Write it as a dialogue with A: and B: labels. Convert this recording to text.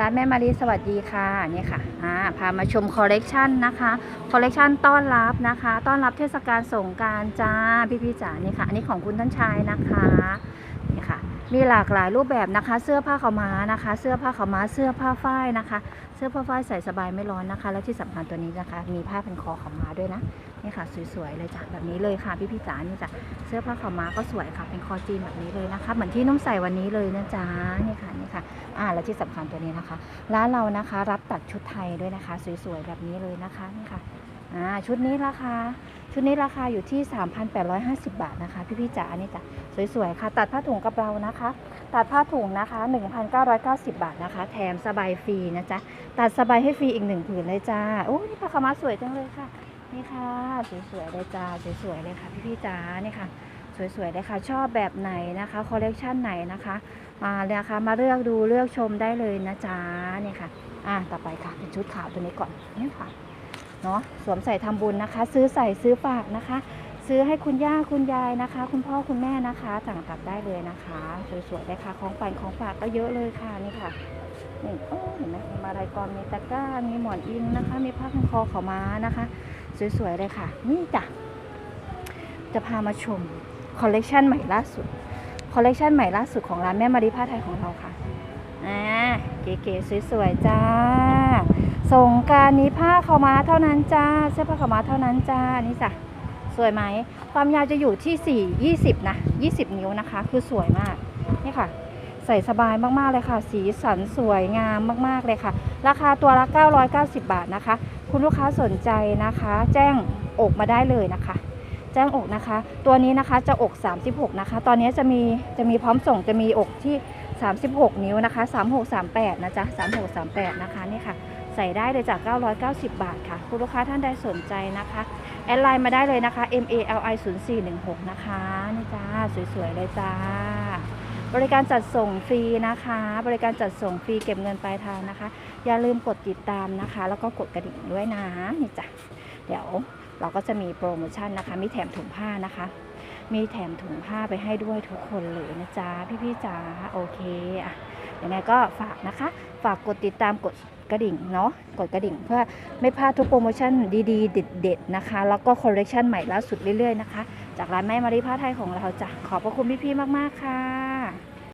A: ร้านแม่มารีสวัสดีค่ะนี่ค่ะอ่าพามาชมคอลเลกชันนะคะคอลเลกชันต้อนรับนะคะ ต้อนรับเทศกาลสงการจ้าพี่ๆจ๋านี่ค่ะ อันนี้ของคุณท่านชายนะคะ มีหลากหลายรูปแบบนะคะ เสื้อผ้าขาวม้านะคะ เสื้อผ้าขาวม้า เสื้อผ้าฝ้ายนะคะ เสื้อผ้าฝ้ายใส่สบายไม่ร้อนนะคะ และที่สำคัญตัวนี้นะคะ มีผ้าเป็นคอขาวม้าด้วยนะนี่ค่ะสวยๆเลยจ้ะแบบนี้เลยค่ะพี่ๆจ๋านี่จ้ะเสื้อผ้าขาวม้าก็สวยค่ะ เป็นคอจีนแบบนี้เลยนะคะ เหมือนที่นุ่มใส่วันนี้เลยนะจ๊ะนี่ค่ะนี่ค่ะอ่าและที่สำคัญตัวนี้นะคะร้านเรานะคะรับตัดชุดไทยด้วยนะคะ สวยๆแบบนี้เลยนะคะนี่ค่ะอ่าชุดนี้ราคา ชุดนี้ราคาอยู่ที่ 3,850 บาทนะคะ พี่ๆจ๋าอันี่จ้ะสวยๆค่ะ ตัดผ้าถุงกับเรานะคะ ตัดผ้าถุงนะคะ 1,990 บาทนะคะ แถมสบายฟรีนะจ๊ะตัดสบายให้ฟรีอีกหนึ่งผืนเลยจ้าโอ้นี่ผ้าขาวม้าสวยจังเลยค่ะ นี่ค่ะ สวยๆเลยจ้าสวยๆเลยค่ะ พี่ๆจ๋านี่ค่ะสวยๆเลยค่ะ ชอบแบบไหนนะคะคอลเลกชันไหนนะคะ มาเลยนะคะมาเลือกดูเลือกชมได้เลยนะจ๊ะนี่ค่ะ อะต่อไปค่ะเป็นชุดขาวตัวนี้ก่อนนี่ค่ะ เนาะสวมใส่ทำบุญนะคะ ซื้อใส่ซื้อฝากนะคะ ซื้อให้คุณย่าคุณยายนะคะ คุณพ่อคุณแม่นะคะสั่งตัดได้เลยนะคะ สวยๆเลยค่ะของฝันของฝากก็เยอะเลยค่ะนี่ค่ะนี่โอ้เห็นไหมมีมาลายกรมีตะกร้ามีหมอนอิงนะคะ มีผ้าพันคอขาวม้านะคะ สวยๆเลยค่ะ นี่จ้ะจะพามาชมคอลเลกชันใหม่ล่าสุดคอลเลกชันใหม่ล่าสุดของร้านแม่มาริผ้าไทยของเราค่ะ อ่าเก๋ๆสวยๆจ้าสงการนี้ผ้าขาวม้าเท่านั้นจ้าเสื้อผ้าขาวม้าเท่านั้นจ้านี่จ้ะสวยไหมความยาวจะอยู่ที่4 20นะ20 นิ้วนะคะ คือสวยมากนี่ค่ะ ใส่สบายมากๆเลยค่ะ สีสันสวยงามมากๆเลยค่ะ ราคาตัวละ 990 บาทนะคะ คุณลูกค้าสนใจนะคะ แจ้งอกมาได้เลยนะคะ แจ้งอกนะคะ ตัวนี้นะคะจะอก 36 นะคะ ตอนนี้จะมีจะมีพร้อมส่งจะมีอกที่ 36 นิ้วนะคะ 3638 นะจ๊ะ 3638 นะคะนี่ค่ะ ใส่ได้เลยจาก 990 บาทค่ะ คุณลูกค้าท่านใดสนใจนะคะ แอดไลน์มาได้เลยนะคะ M A L I 0 4 1 6นะคะนี่จ้า สวยๆ เลยจ้า บริการจัดส่งฟรีนะคะ บริการจัดส่งฟรีเก็บเงินปลายทางนะคะ อย่าลืมกดติดตามนะคะ แล้วก็กดกระดิ่งด้วยนะนี่จ้ะ เดี๋ยวเราก็จะมีโปรโมชั่นนะคะ มีแถมถุงผ้านะคะ มีแถมถุงผ้าไปให้ด้วยทุกคนเลยนะจ๊ะพี่ๆจ๋าโอเคอะยังไงก็ฝากนะคะ ฝากกดติดตามกดกระดิ่งเนาะกดกระดิ่งเพื่อไม่พลาดทุกโปรโมชั่นดีๆเด็ดๆนะคะ แล้วก็คอลเลคชันใหม่ล่าสุดเรื่อยๆนะคะ จากร้านแม่มารีผ้าไทยของเราจ้ะขอบพระคุณพี่ๆมากๆค่ะ